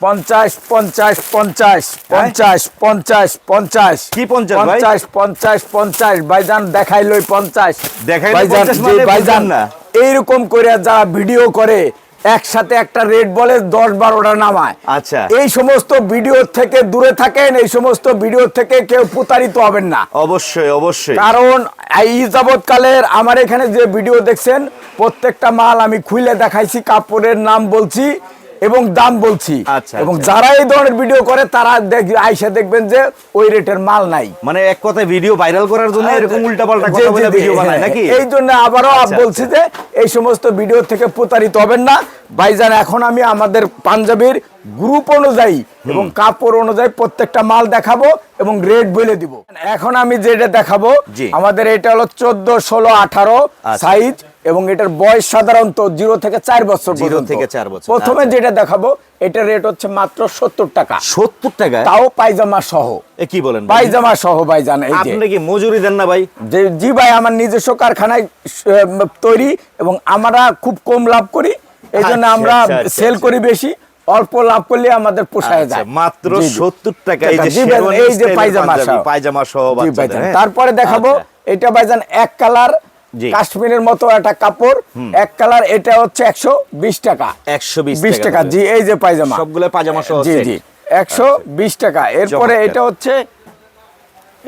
পঞ্চাশ পঞ্চাশ পঞ্চাশ পঞ্চাশ পঞ্চাশ পঞ্চাশ। কি পঞ্চাশ পঞ্চাশ পঞ্চাশ পঞ্চাশ। পঞ্চাশ। দেখাইলো 50 জি, মানে না। এইরকম করে যারা ভিডিও করে একসাথে একটা বলে দশ বারোটা নামায়। আচ্ছা। এই সমস্ত ভিডিও থেকে দূরে থাকেন এই সমস্ত ভিডিও থেকে কেউ প্রতারিত হবেন না। অবশ্যই অবশ্যই। কারণ এই যাবৎকালের আমার এখানে যে ভিডিও দেখছেন প্রত্যেকটা মাল আমি খুলে দেখাইছি কাপড়ের নাম বলছি। এবং দাম বলছি। আচ্ছা, এবং আচ্ছা। যারা এই ধরনের ভিডিও করে তারা আইসা দেখবেন যে ওই রেটের মাল নাই। মানে এক কথায় ভিডিও ভাইরাল করার জন্য এরকম উল্টাপাল্টা জি, কথা বলে ভিডিও বানায় নাকি? এই জন্য আবারও আপ আচ্ছা, বলছি যে এই সমস্ত ভিডিও থেকে প্রতারিত হবেন না। ভাইজান এখন আমি আমাদের পাঞ্জাবির গ্রুপ অনুযায়ী এবং কাপড় অনুযায়ী প্রত্যেকটা মাল দেখাবো এবং রেট বলে দিব। এখন আমি যেটা দেখাবো আমাদের এটা হলো চোদ্দ ষোলো আঠারো আচ্ছা। সাইজ এবং এটার বয়স সাধারণত জিরো থেকে চার বছর জিরো থেকে চার বছর, প্রথমে আচ্ছা। যেটা দেখাবো এটার রেট হচ্ছে মাত্র সত্তর টাকা সত্তর টাকায় তাও পায়জামা সহ কি বলেন ভাই? পায়জামা সহ ভাইজান এই যে আপনি কি মজুরি দেন না ভাই যে জি ভাই আমার নিজস্ব কারখানায় তৈরি এবং আমরা খুব কম লাভ করি এই জন্য আচ্ছা, আমরা সেল আচ্ছা। করি বেশি অল্প লাভ করলে আমাদের পোষায় যায় মাত্র। সত্তর টাকা এই যে ভাই, পায়জামা সহ। পায়জামা সহ। হ্যাঁ? তারপরে দেখাবো। এটা ভাইজান এক কালার। কাশ্মীরের মতো একটা কাপড় এক কালার এটা হচ্ছে একশো বিশ টাকা। 120 বিশ টাকা জি এই যে পায়জামা। সবগুলো পায়জামা জি জি একশো বিশ টাকা। এরপরে এটা হচ্ছে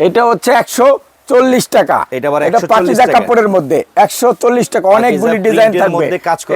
এটা হচ্ছে একশো চল্লিশ টাকা। এটা আবার এটা 140 কাপড়ের মধ্যে একশো চল্লিশ টাকা। অনেকগুলি ডিজাইন থাকবে।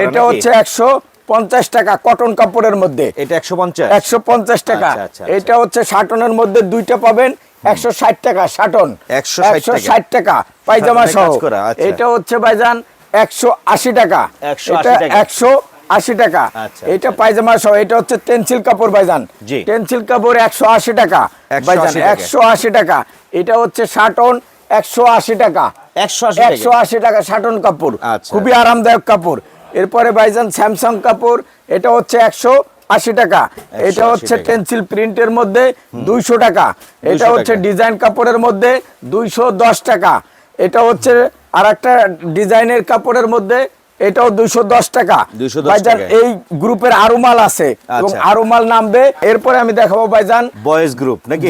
এটা হচ্ছে একশো পঞ্চাশ টাকা কটন কাপড়ের মধ্যে। এটা একশো পঞ্চাশ। একশো পঞ্চাশ টাকা। আচ্ছা, আচ্ছা, আচ্ছা। এটা হচ্ছে শাটনের মধ্যে দুইটা পাবেন। একশো ষাট টাকা শাটন 160 একশো। ষাট টাকা পায়জামা সহ আচ্ছা। এটা হচ্ছে ভাইজান একশো আশি টাকা 180 এটা টাকা। একশো আশি টাকা আচ্ছা, এটা আচ্ছা। পায়জামা সহ এটা হচ্ছে টেন্সিল কাপড় ভাইজান। টেন্সিল কাপড় একশো আশি টাকা ভাইজান একশো আশি টাকা এটা হচ্ছে শাটন একশো আশি টাকা একশো আশি টাকা। শাটন কাপড়। খুবই আরামদায়ক কাপড় এরপরে ভাইজান স্যামসাং কাপড় এটা হচ্ছে একশো আশি টাকা। এটা হচ্ছে। পেন্সিল প্রিন্টের মধ্যে দুইশো টাকা। এটা হচ্ছে ডিজাইন কাপড়ের মধ্যে দুইশো দশ টাকা। এটা হচ্ছে আর একটা ডিজাইনের কাপড়ের মধ্যে এটাও দুইশো দশ টাকা। 210 ভাইজান এই গ্রুপের আরও মাল আছে। এবং আচ্ছা। আরও মাল নামবে। এরপরে আমি দেখাবো ভাইজান বয়েজ গ্রুপ নাকি?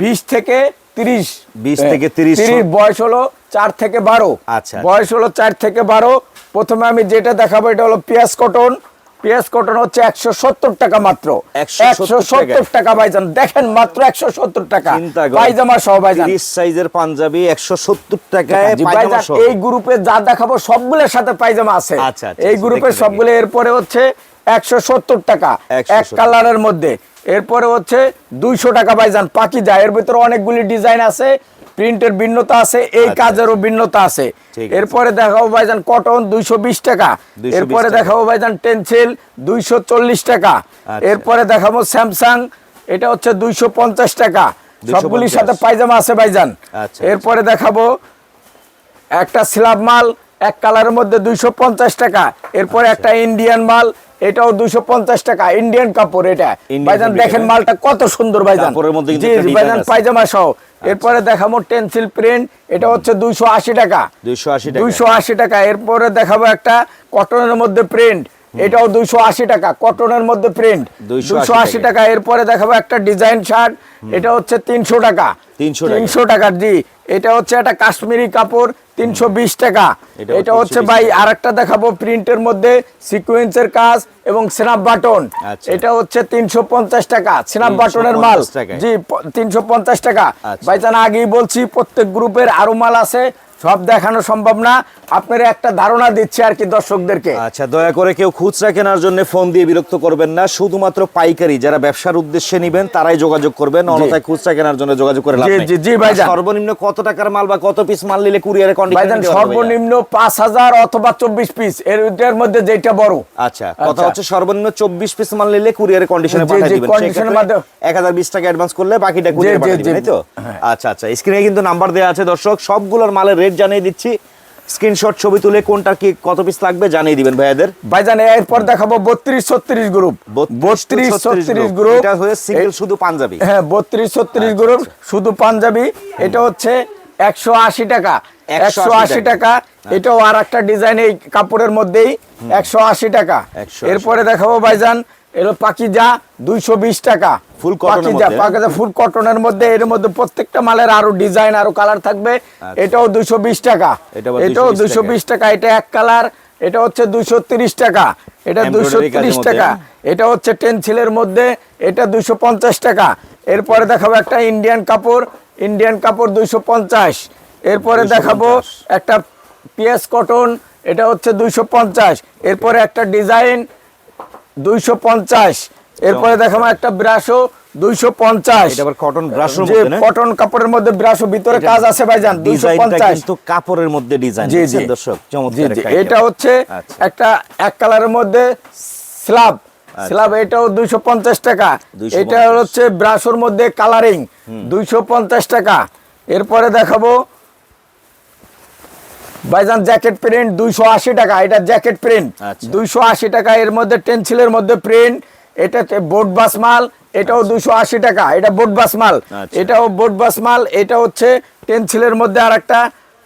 বিশ থেকে তিরিশ। 20 থেকে তিরিশ বয়স হলো চার থেকে বারো। আচ্ছা। বয়স হলো চার থেকে বারো। প্রথমে আমি যেটা দেখাবো এটা হলো পেঁয়াজ কটন। পেঁয়াজ কটন হচ্ছে একশো সত্তর টাকা মাত্র। 170 একশো সত্তর টাকা ভাইজান। দেখেন মাত্র একশো সত্তর টাকা। পায়জামা সহ ভাইজান। 30 সাইজের পাঞ্জাবি একশো সত্তর টাকায় পায়জামা সহ। এই গ্রুপে যা দেখাবো সবগুলোর সাথে পায়জামা আছে। আচ্ছা, আচ্ছা, এই আচ্ছা, গ্রুপে দেখতে সবগুলো এরপরে হচ্ছে একশো সত্তর টাকা। 170 এক কালারের মধ্যে। এরপরে হচ্ছে দুইশো টাকা ভাইজান পাকি যায় এর ভিতরে অনেকগুলি ডিজাইন আছে। প্রিন্টের ভিন্নতা আছে এই আচ্ছা, কাজেরও ভিন্নতা আছে। এরপরে দেখাবো ভাইজান কটন দুইশো বিশ টাকা। এরপরে। দেখাবো ভাইজান টেন্সিল দুইশো চল্লিশ টাকা। আচ্ছা। এরপরে দেখাবো স্যামসাং এটা হচ্ছে দুইশো পঞ্চাশ টাকা। সবগুলির সাথে পায়জামা আছে ভাইজান। আচ্ছা, এরপরে দেখাবো একটা স্ল্যাব মাল এক কালারের মধ্যে দুইশো পঞ্চাশ টাকা। এরপরে আচ্ছা। একটা ইন্ডিয়ান মাল এটাও দুইশো পঞ্চাশ টাকা। ইন্ডিয়ান কাপড় এটা। ভাইজান দেখেন? মালটা কত সুন্দর ভাইজান। ভাইজান পায়জামা সহ। এরপরে দেখাবো টেন্সিল প্রিন্ট এটা হচ্ছে দুইশো আশি টাকা। 280 টাকা। দুইশো আশি টাকা। এরপরে দেখাবো একটা কটনের মধ্যে প্রিন্ট এটাও দুইশো আশি টাকা। কটনের মধ্যে প্রিন্ট দুইশো আশি টাকা। এরপরে দেখাবো একটা ডিজাইন শার্ট এটা হচ্ছে তিনশো টাকা। তিনশো টাকা। জি। এটা হচ্ছে একটা কাশ্মীরি কাপড় তিনশো বিশ টাকা। এটা হচ্ছে ভাই আর একটা দেখাবো প্রিন্টের মধ্যে সিকুয়েন্সের কাজ এবং স্ন্যাপ বাটন আচ্ছা। এটা হচ্ছে তিনশো পঞ্চাশ টাকা স্ন্যাপ বাটনের মাল। জি তিনশো পঞ্চাশ টাকা। আচ্ছা। ভাইজান আগেই বলছি প্রত্যেক গ্রুপের আরও মাল আছে। সব দেখানো সম্ভব না। আপনারা একটা ধারণা দিচ্ছে আর কি দর্শকদেরকে। আচ্ছা দয়া করে কেউ খুচরা কেনার জন্য ফোন দিয়ে বিরক্ত করবেন না। শুধুমাত্র পাইকারি যারা ব্যবসার উদ্দেশ্যে নেবেন তারাই যোগাযোগ করবেন। অন্যথায় খুচরা কেনার জন্য যোগাযোগ করে লাভ জি, নেই। জি, ভাইজান। সর্বনিম্ন কত টাকার মাল বা কত পিস মাল নিলে কুরিয়ারে ভাইজান কন্ডিশন সর্বনিম্ন পাঁচ হাজার অথবা চব্বিশ পিস এর এটার মধ্যে যেটা বড়। আচ্ছা কথা আচ্ছা। হচ্ছে সর্বনিম্ন চব্বিশ পিস মাল নিলে কুরিয়ারে কন্ডিশনে পাঠিয়ে দিবেন। এর এক হাজার বিশ টাকা অ্যাডভান্স করলে বাকিটা কুরিয়ারে পাঠিয়ে দিবেন তাই তো? হ্যাঁ। আচ্ছা আচ্ছা স্ক্রিনে কিন্তু নাম্বার দেওয়া আছে দর্শক। সবগুলোর মালের রেট জানিয়ে দিচ্ছি। স্ক্রিনশট ছবি তুলে কোনটা কি কত পিস লাগবে জানিয়ে দিবেন ভাইয়াদের। ভাইজান এরপর দেখাবো বত্রিশ ছত্রিশ গ্রুপ বত্রিশ ছত্রিশ গ্রুপ এটা হয়ে সিঙ্গেল শুধু পাঞ্জাবি। হ্যাঁ বত্রিশ ছত্রিশ আচ্ছা, গ্রুপ শুধু পাঞ্জাবি। এটা হচ্ছে একশো আশি টাকা। 180 একশো আশি টাকা। টাকা। এটাও আর একটা ডিজাইন এই কাপড়ের মধ্যেই একশো আশি টাকা। 180 এরপরে দেখাবো ভাইজান এলো পাকিজা দুইশো বিশ টাকা। cotton এর পাকিজা মধ্যে? পাকিজা ফুল কটনের মধ্যে এর মধ্যে প্রত্যেকটা মালের আরও ডিজাইন আরও কালার থাকবে। এটাও দুইশো বিশ টাকা। এটাও 220 দুইশো বিশ টাকা এটা এক কালার এটা হচ্ছে দুইশো তিরিশ টাকা। এটা দুইশো তিরিশ টাকা। এটা হচ্ছে টেন্সিলের মধ্যে এটা দুইশো পঞ্চাশ টাকা। এরপরে দেখাবো একটা ইন্ডিয়ান কাপড়। ইন্ডিয়ান কাপড় দুইশো পঞ্চাশ। এরপরে দেখাবো একটা পিএস কটন এটা হচ্ছে দুইশো পঞ্চাশ। এরপরে একটা ডিজাইন দুইশো পঞ্চাশ। এরপরে দেখাবো একটা ব্রাশো দুইশো পঞ্চাশ। এটা আবার cotton brush মধ্যে না? কটন কাপড়ের মধ্যে ব্রাশো ভিতরে কাজ আছে ভাইজান দুইশো ডিজাইনটা পঞ্চাশ। কিন্তু কাপড়ের মধ্যে ডিজাইন জি, জি। দর্শক? চমৎকার এটা হচ্ছে আচ্ছা। একটা এক কালারের মধ্যে স্ল্যাব স্ল্যাব এটাও দুইশো পঞ্চাশ টাকা। এটা হচ্ছে ব্রাশোর মধ্যে কালারিং দুইশো পঞ্চাশ টাকা। এরপরে দেখাবো বাইজান জ্যাকেট প্রিন্ট দুইশো আশি টাকা এটা জ্যাকেট প্রিন্ট। আচ্ছা। দুইশো আশি টাকা এর মধ্যে টেন্সিলের মধ্যে প্রিন্ট এটা বোট বাস মাল এটাও দুইশো আশি টাকা এটা বোট বাস মাল। আচ্ছা। এটাও বোট বাস মাল এটা হচ্ছে টেন্সিলের মধ্যে আর একটা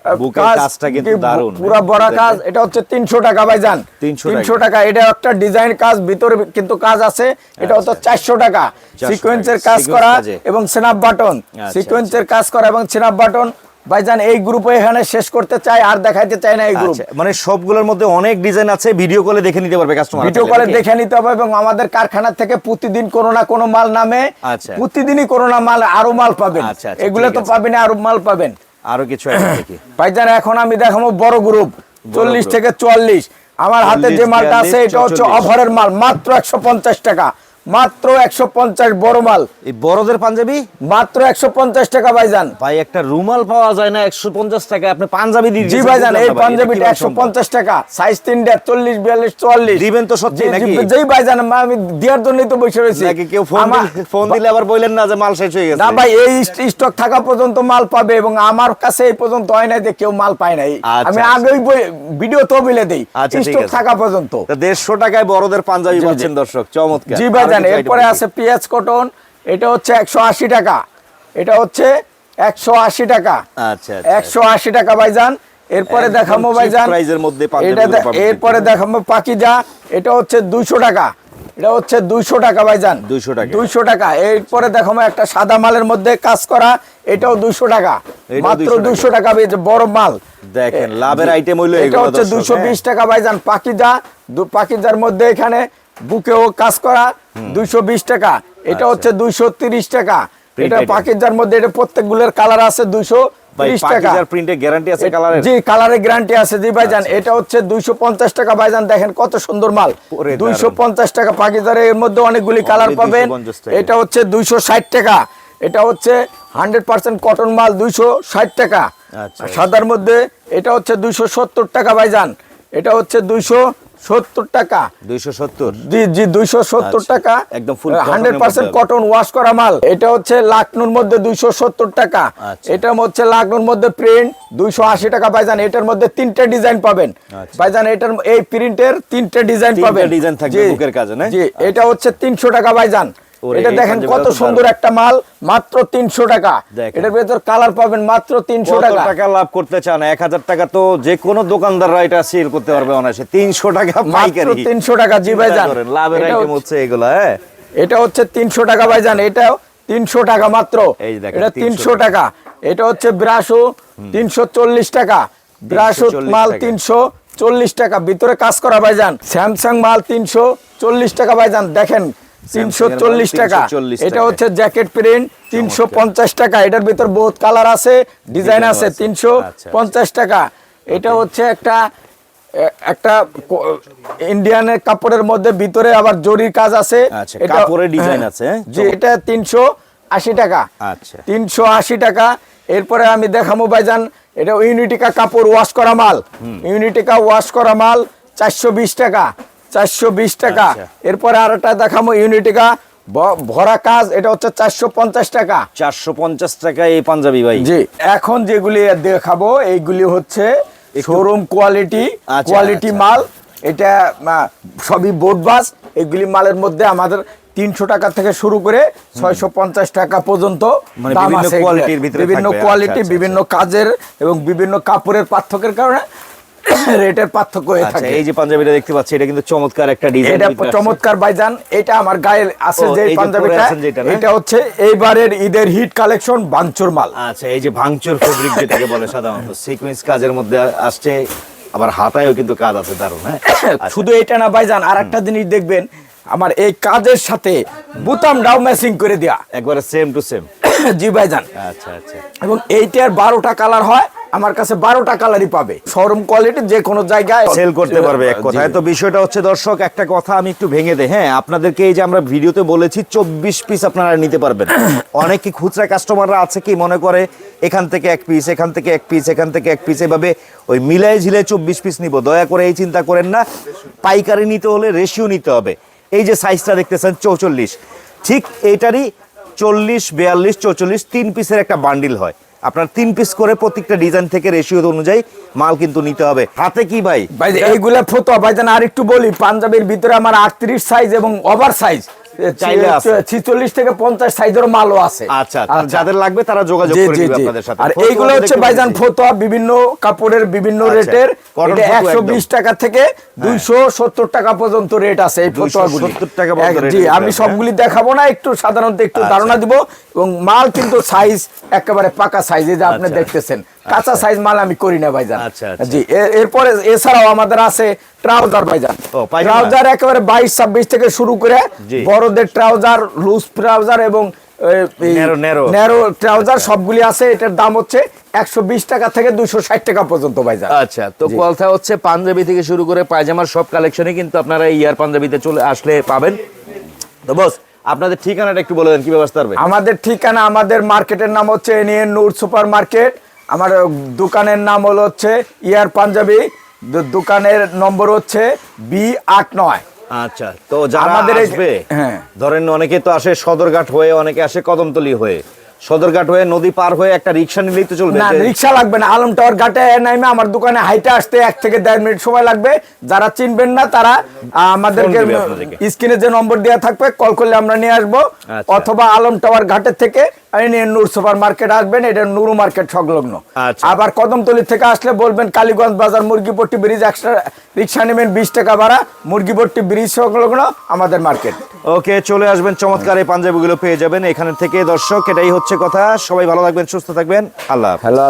বুকের কাজটা কিন্তু দারুণ। পুরা বড় কাজ এটা হচ্ছে তিনশো টাকা ভাইজান। তিনশো টাকা। এটা একটা ডিজাইন কাজ ভিতরে কিন্তু কাজ আছে এটা হচ্ছে চারশো টাকা। সিকোয়েন্সের কাজ করা এবং স্ন্যাপ বাটন। আচ্ছা, সিকোয়েন্সের কাজ করা এবং স্ন্যাপ বাটন ভাইজান এই গ্রুপে এখানে শেষ করতে চাই আর দেখাইতে চাই না এই গ্রুপ আচ্ছা, মানে সবগুলোর মধ্যে অনেক ডিজাইন আছে ভিডিও কলে দেখে নিতে পারবে কাস্টমার ভিডিও কলে দেখে নিতে হবে এবং আমাদের কারখানা থেকে প্রতিদিন কোনো না কোনো মাল নামে আচ্ছা। প্রতিদিনই কোনো না মাল আরও মাল পাবেন। আচ্ছা, এগুলো তো। পাবেন আরও মাল পাবেন। আরও কিছু ভাইজান এখন আমি দেখাবো বড় গ্রুপ চল্লিশ থেকে চুয়াল্লিশ। আমার হাতে যে মালটা আছে এটা হচ্ছে অফারের মাল মাত্র একশো পঞ্চাশ টাকা। মাত্র একশো পঞ্চাশ বড় মাল। এই বড়দের পাঞ্জাবি? মাত্র একশো পঞ্চাশ টাকা ভাইজান। ভাই একটা রুমাল পাওয়া যায় না একশো পঞ্চাশ টাকা আপনি পাঞ্জাবি দিয়ে জি ভাইজান এই না ভাই, পাঞ্জাবিটা একশো পঞ্চাশ টাকা সাইজ তিনটা চল্লিশ বিয়াল্লিশ চুয়াল্লিশ। দিবেন তো সত্যি নাকি? যেই ভাইজান আমি দেওয়ার জন্যই তো বসে রয়েছি। নাকি কেউ ফোন দিলে- ফোন দিলে আবার বললেন না যে মাল শেষ হয়ে গেছে? না ভাই এই স্টক থাকা পর্যন্ত মাল পাবে এবং আমার কাছে এই পর্যন্ত হয় নাই যে কেউ মাল পায় নাই। আচ্ছা, আমি। আগেই ভিডিও তো বলে দেই স্টক থাকা পর্যন্ত। দেড়শো টাকায় বড়দের পাঞ্জাবি। পাচ্ছেন দর্শক চমৎকার। জি ভাইজান item এরপরে আছে পেঁয়াজ কটন এটা হচ্ছে একশো আশি টাকা। এটা হচ্ছে একশো আশি টাকা। আচ্ছা, আচ্ছা। একশো আশি টাকা ভাইজান। এরপরে দেখাবো ভাইজান এরপরে। দেখাবো পাকিজা এটা হচ্ছে দুইশো টাকা। এটা হচ্ছে দুইশো টাকা ভাইজান। 200 টাকা। দুইশো টাকা। এরপরে দেখাবো একটা সাদা মালের মধ্যে কাজ করা এটাও দুইশো টাকা। মাত্র 200 দুইশো টাকা বড় মাল। দেখেন, লাভের item হইল এটা হচ্ছে দুইশো হ্যাঁ। বিশ টাকা ভাইজান পাকিজা। পাকিজার মধ্যে এখানে বুকেও কাজ করা দুইশো বিশ টাকা এটা আচ্ছা। হচ্ছে দুইশো তিরিশ টাকা। এটা পাকিজার মধ্যে এটা প্রত্যেকগুলোর কালার আছে দুইশো কত সুন্দর মাল। টাকা পাকিজারের মধ্যে অনেকগুলি কালার পাবেন। এটা হচ্ছে দুইশো ষাট টাকা। এটা হচ্ছে হান্ড্রেড পার্সেন্ট কটন মাল দুইশো ষাট টাকা। আচ্ছা। সাদার মধ্যে এটা হচ্ছে দুইশো সত্তর টাকা ভাইজান। এটা হচ্ছে দুইশো সত্তর টাকা। দুইশো সত্তর। জি জি দুইশো সত্তর আচ্ছা, টাকা। একদম হান্ড্রেড পার্সেন্ট কটন ওয়াশ করা মাল। এটা হচ্ছে লাকনুর মধ্যে দুইশো সত্তর টাকা। আচ্ছা। এটা হচ্ছে লাকনুর মধ্যে প্রিন্ট দুইশো আশি টাকা। ভাইজান এটার মধ্যে তিনটে ডিজাইন পাবেন। পাইজান ভাইজান এটার এই প্রিন্টের তিনটে ডিজাইন পাবেন। ডিজাইন থাকবে বুকের কাজে, না? জি এটা হচ্ছে তিনশো টাকা ভাইজান। ওরে, এটা দেখেন কত সুন্দর একটা মাল মাত্র তিনশো টাকা। দেখেন। এটার ভেতর কালার পাবেন মাত্র তিনশো টাকা। টাকা লাভ করতে চান? এক হাজার টাকা তো যে কোনো দোকানদাররা এটা সেল করতে পারবে অনায়াসে। তিনশো টাকা মাত্র পাইকারি। তিনশো টাকা জি চিন্তা ভাইজান। লাভের এটা আইটেম হচ্ছে- হ্যাঁ? এটা হচ্ছে তিনশো টাকা ভাইজান। এটাও তিনশো টাকা মাত্র। এটা তিনশো টাকা। এটা হচ্ছে ব্রাশো তিনশো চল্লিশ টাকা। ব্রাশো মাল তিনশো চল্লিশ টাকা। ভিতরে কাজ করা ভাইজান। স্যামসাং মাল তিনশো চল্লিশ টাকা ভাইজান। দেখেন তিনশো এর মাল চল্লিশ টাকা। এটা হচ্ছে জ্যাকেট প্রিন্ট তিনশো পঞ্চাশ টাকা। এটার ভিতর বহুত কালার আছে ডিজাইন আছে। আছে। তিনশো আচ্ছা, পঞ্চাশ টাকা এটা হচ্ছে একটা একটা ইন্ডিয়ানের কাপড়ের মধ্যে ভিতরে আবার জরির কাজ আছে। আচ্ছা, এটা- কাপড়ের হ্যাঁ, আছে, হ্যাঁ? জি এটা তিনশো আশি টাকা। আচ্ছা। তিনশো আশি টাকা। এরপরে আমি দেখাবো ভাইজান এটা ইউনিটিকা কাপড় ওয়াশ করা মাল। ইউনিটিকা ওয়াশ করা মাল চারশো বিশ টাকা। চারশো বিশ টাকা। আচ্ছা। এরপরে আর একটা দেখাবো ইউনিটিকা। ভরা কাজ এটা হচ্ছে চারশো পঞ্চাশ টাকা। চারশো পঞ্চাশ টাকা এই পাঞ্জাবি ভাই। জি এখন যেগুলি দেখাবো এইগুলি হচ্ছে শোরুম কোয়ালিটি কোয়ালিটি। মাল। এটা সবই বোট বাস এগুলি মালের মধ্যে আমাদের তিনশো টাকা থেকে শুরু করে ছয়শো পঞ্চাশ টাকা পর্যন্ত মানে বিভিন্ন কোয়ালিটির ভিতরে বিভিন্ন আচ্ছা, কোয়ালিটি আচ্ছা, বিভিন্ন কাজের এবং বিভিন্ন কাপড়ের পার্থক্যের কারণে রেটের পার্থক্য হয়ে আচ্ছা থাকে। এই যে পাঞ্জাবিটা দেখতে পাচ্ছি এটা কিন্তু চমৎকার একটা ডিজাইন এটা চমৎকার বাইজান এটা আমার গায়ে আছে যে পাঞ্জাবিটা? এটা হচ্ছে এইবারের ঈদের হিট কালেকশন বাঞ্চুর মাল। আচ্ছা এই যে ভাঙচুর ফেব্রিক যেটাকে বলে সাধারণত সিকোয়েন্স কাজের মধ্যে আসছে আবার হাতায়ও কিন্তু কাজ আছে দারুণ হ্যাঁ? আচ্ছা, শুধু এটা না ভাইজান আর একটা জিনিস দেখবেন আমার এই কাজের সাথে বুতামটাও ম্যাচিং করে দেয়া। একবারে সেম টু সেম জি ভাইজান। আচ্ছা আচ্ছা। এবং এইটার বারোটা কালার হয় আমার কাছে বারোটা কালারই পাবে। শোরুম কোয়ালিটি যে কোনো জায়গায় সেল করতে পারবে এক কথায়। তো বিষয়টা হচ্ছে দর্শক একটা কথা আমি একটু ভেঙে দেই। হ্যাঁ আপনাদেরকে এই যে আমরা ভিডিওতে বলেছি চব্বিশ পিস আপনারা নিতে পারবেন। অনেক কি খুচরা কাস্টমাররা আছে কি মনে করে এখান থেকে এক পিস এখান থেকে এক পিস এখান থেকে এক পিস এভাবে ওই মিলাই ঝিলে চব্বিশ পিস নিব। দয়া করে এই চিন্তা করেন না। পাইকারি নিতে হলে রেশিও নিতে হবে। এই যে সাইজটা দেখতেছেন চৌচল্লিশ। ঠিক এইটারই চল্লিশ বিয়াল্লিশ চৌচল্লিশ তিন পিসের একটা বান্ডিল হয়। আপনার তিন পিস করে প্রত্যেকটা ডিজাইন থেকে রেশিও অনুযায়ী মাল কিন্তু নিতে হবে হাতে কি ভাই ভাই এইগুলা ফটো ভাইজান আর একটু বলি, পাঞ্জাবের ভিতরে আমার আটত্রিশ সাইজ এবং ওভার সাইজ। ছিচল্লিশ থেকে পঞ্চাশ সাইজের মালও আছে। আচ্ছা যাদের লাগবে তারা যোগাযোগ করে। আপনাদের সাথে। আর এইগুলো হচ্ছে পেয়েছি। ফতোয়া বিভিন্ন কাপড়ের বিভিন্ন আচ্ছা, রেটের। একশো বিশ টাকা থেকে দুইশো সত্তর টাকা পর্যন্ত রেট আছে এই 270 ফতোয়াগুলি জি আমি সবগুলি দেখাবো না একটু সাধারণত একটু আচ্ছা। ধারণা দিব। এবং মাল কিন্তু সাইজ একেবারে পাকা সাইজ যে আপনি আচ্ছা। দেখতেছেন। কাঁচা সাইজ মাল আমি করি না ভাইজান। আচ্ছা, আচ্ছা। জি এরপরে এছাড়াও আমাদের আছে ট্রাউজার ভাইজান। ট্রাউজার একেবারে বাইশ ছাব্বিশ থেকে শুরু করে বড়দের ট্রাউজার লুজ ট্রাউজার এবং। ন্যারো ট্রাউজার সবগুলি আছে এটার দাম হচ্ছে একশো বিশ টাকা থেকে ষাট টাকা পর্যন্ত ভাইজান। আচ্ছা তো কথা হচ্ছে পাঞ্জাবি থেকে শুরু করে পায়জামার সব কালেকশনই কিন্তু আপনারা ইয়ার পাঞ্জাবিতে চলে আসলে পাবেন। তো বস আপনাদের ঠিকানাটা একটু বলে দেন কি ব্যবস্থা আমাদের ঠিকানা আমাদের মার্কেটের নাম হচ্ছে এনিএন নূর সুপার মার্কেট আমার দোকানের নাম হলো হচ্ছে ইয়ার পাঞ্জাবি। দোকানের নম্বর হচ্ছে বি আট নয়। আচ্ছা তো যারা আমাদের আসবে হ্যাঁ। ধরেন অনেকে তো আসে সদরঘাট হয়ে অনেকে আসে কদমতলি হয়ে। সদরঘাট হয়ে নদী পার হয়ে একটা রিক্সা নিলেই তো চলবে। না রিক্সা লাগবে না। আলম টাওয়ার ঘাটে নাইমে আমার দোকানে হাইটে আসতে এক থেকে দেড় মিনিট সময় লাগবে। যারা চিনবেন না তারা আমাদেরকে। স্ক্রিনে যে নম্বর দেওয়া থাকবে কল করলে আমরা নিয়ে আসব। আচ্ছা। অথবা আলম টাওয়ার ঘাটের থেকে নূর সুপার মার্কেট আসবেন এটা নুরু মার্কেট সংলগ্ন। আচ্ছা। আবার কদমতলি থেকে আসলে বলবেন কালীগঞ্জ বাজার মুরগিপট্টি ব্রিজ এক্সট্রা রিক্সা নেবেন বিশ টাকা ভাড়া। মুরগিপট্টি ব্রিজ সংলগ্ন আমাদের মার্কেট। ওকে চলে আসবেন। চমৎকার এই পাঞ্জাবিগুলো পেয়ে যাবেন। এখানে থেকে দর্শক এটাই হচ্ছে কথা সবাই ভালো থাকবেন সুস্থ থাকবেন আল্লাহ। হ্যালো